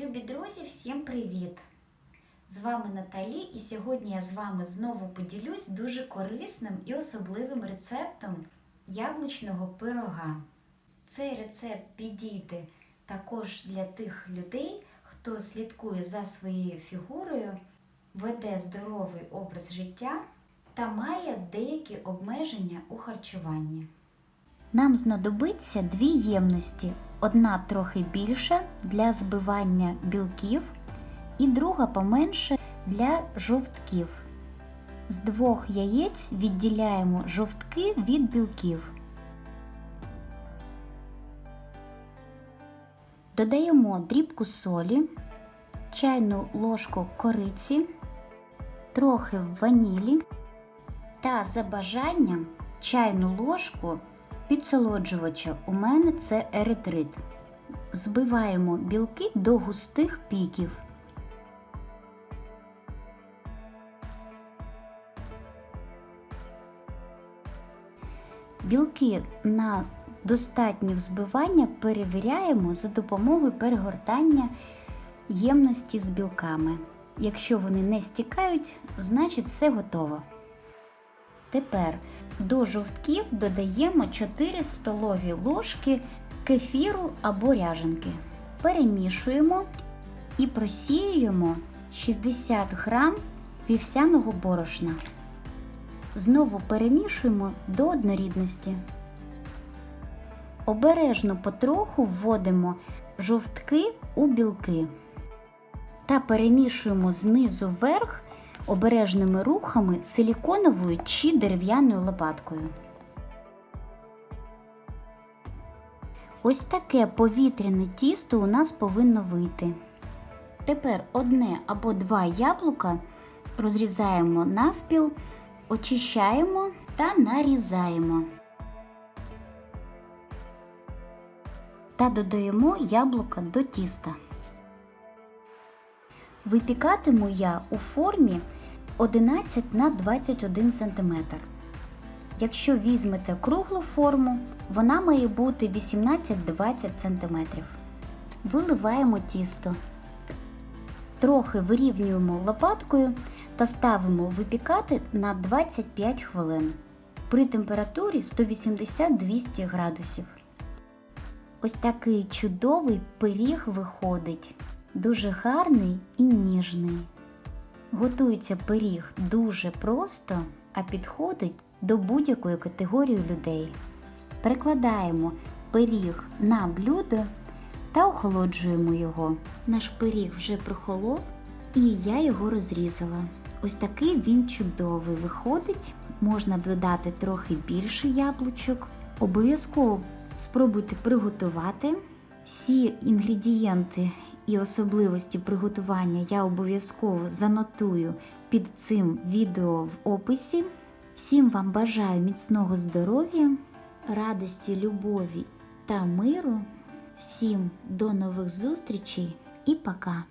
Любі друзі, всім привіт! З вами Наталі, і сьогодні я з вами знову поділюсь дуже корисним і особливим рецептом яблучного пирога. Цей рецепт підійде також для тих людей, хто слідкує за своєю фігурою, веде здоровий образ життя та має деякі обмеження у харчуванні. Нам знадобиться дві ємності. Одна трохи більша для збивання білків, і друга поменше для жовтків. З двох яєць відділяємо жовтки від білків. Додаємо дрібку солі, чайну ложку кориці, трохи ванілі та за бажанням чайну ложку підсолоджувача. У мене це еритрит. Збиваємо білки до густих піків. Білки на достатнє взбивання перевіряємо за допомогою перегортання ємності з білками. Якщо вони не стікають, значить все готово. Тепер до жовтків додаємо 4 столові ложки кефіру або ряженки. Перемішуємо і просіюємо 60 грам вівсяного борошна. Знову перемішуємо до однорідності. Обережно потроху вводимо жовтки у білки та перемішуємо знизу вверх обережними рухами силіконовою чи дерев'яною лопаткою. Ось таке повітряне тісто у нас повинно вийти. Тепер одне або два яблука розрізаємо навпіл, очищаємо та нарізаємо. Та додаємо яблука до тіста. Випікатиму я у формі 11 на 21 см. Якщо візьмете круглу форму, вона має бути 18-20 см. Виливаємо тісто. Трохи вирівнюємо лопаткою та ставимо випікати на 25 хвилин при температурі 180-200 градусів. Ось такий чудовий пиріг виходить. Дуже гарний і ніжний. Готується пиріг дуже просто, а підходить до будь-якої категорії людей. Перекладаємо пиріг на блюдо та охолоджуємо його. Наш пиріг вже прохолов, і я його розрізала. Ось такий він чудовий виходить. Можна додати трохи більше яблучок. Обов'язково спробуйте приготувати всі інгредієнти і особливості приготування я обов'язково занотую під цим відео в описі. Всім вам бажаю міцного здоров'я, радості, любові та миру. Всім до нових зустрічей і пока!